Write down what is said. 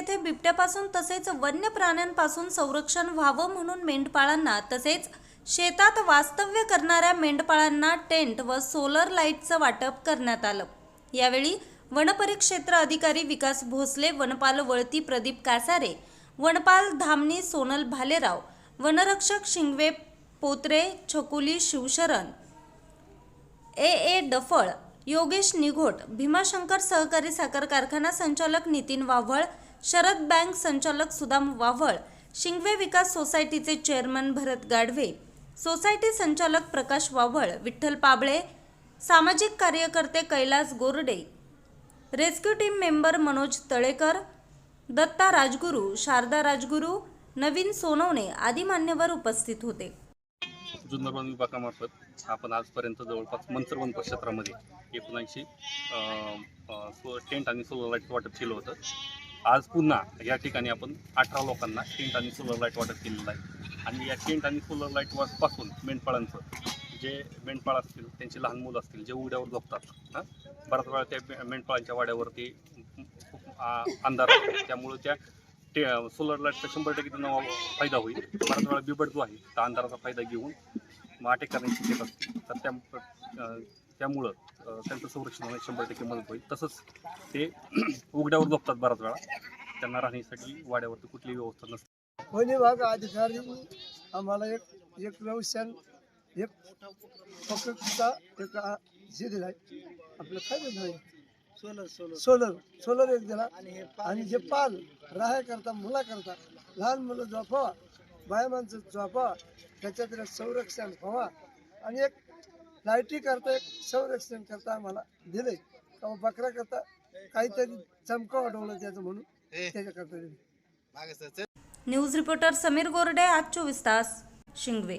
बिबट्यापासून तसेच वन्य प्राण्यांपासून संरक्षण व्हावं म्हणून मेंढपाळांना तसेच शेतात वास्तव्य करणाऱ्या मेंढपाळांना टेंट व सोलर लाईटचं वाटप करण्यात आलं. यावेळी वनपरिक्षेत्र अधिकारी विकास भोसले वनपाल वळती प्रदीप कासारे वनपाल धामणी सोनल भालेराव वनरक्षक शिंगवे पोत्रे छकुली शिवशरण ए. ए. डफळ योगेश निघोट भीमाशंकर सहकारी साखर कारखाना संचालक नितीन वाव्हळ शरद बँक संचालक सुदाम वाव्हळ शिंगवे विकास सोसायटीचे चेअरमन भरत गाढवे सोसायटी संचालक प्रकाश वावळ विठ्ठल पाबळे सामाजिक कार्यकर्ते Kailas Gorde rescue team member Manoj Talekar Datta Rajguru Sharada Rajguru Navin Sonawane आदी मान्यवर उपस्थित होते. जुन्नरवन विभागामार्फत आपण आजपर्यंत जवळपास मंत्रवन क्षेत्रामध्ये एकोणऐंशी टेंट आणि सोलर लाइट वाटप केलं होतं. आज पुन्हा या ठिकाणी आपण अठरा लोकांना टेंट आणि सोलर लाइट वाटप केलेलं आहे. आणि या टेंट आणि सोलर लाइट वाटपासून मेंढपाळांचं जे मेंढपाळ असतील त्यांची लहान मुलं असतील जे उड्यावर झोपतात हां? बऱ्याच वेळा त्या मेंढपाळांच्या वाड्यावरती खूप अंधार असतो. त्यामुळे त्या ते सोलर लाईटचा शंभर टक्के त्यांना फायदा होईल. बराच वेळा बिबट जो आहे त्या अंधाराचा फायदा घेऊन मग अटॅक करण्याची शक्यता असते. तर त्या त्यामुळं त्यांचं संरक्षण होण्यास शंभर टक्के मदत होईल. तसंच ते उघड्यावर झोपतात बराच वेळा. त्यांना राहण्यासाठी वाड्यावरती कुठलीही व्यवस्था नसते. वन विभाग अधिकारी आम्हाला एक एक व्यवसाय एक पकडचा एक आ- हे दिलाय. आपलं काय दिलं सोलर सोलर. सोलर सोलर एक दिला. आणि जे पाल राहाय करता मुला करता लहान मुलं झोपावा बाया माणसं झोपावा त्याच्यात एक संरक्षण व्हावा. आणि एक लाईटी करता एक संरक्षण करता आम्हाला दिलंय. का बकरा करता काहीतरी चमका वाढवलं त्याचं म्हणून त्याच्याकरता दिलं न्यूज रिपोर्टर समीर गोरडे आज चोवीस तास शिंगवे.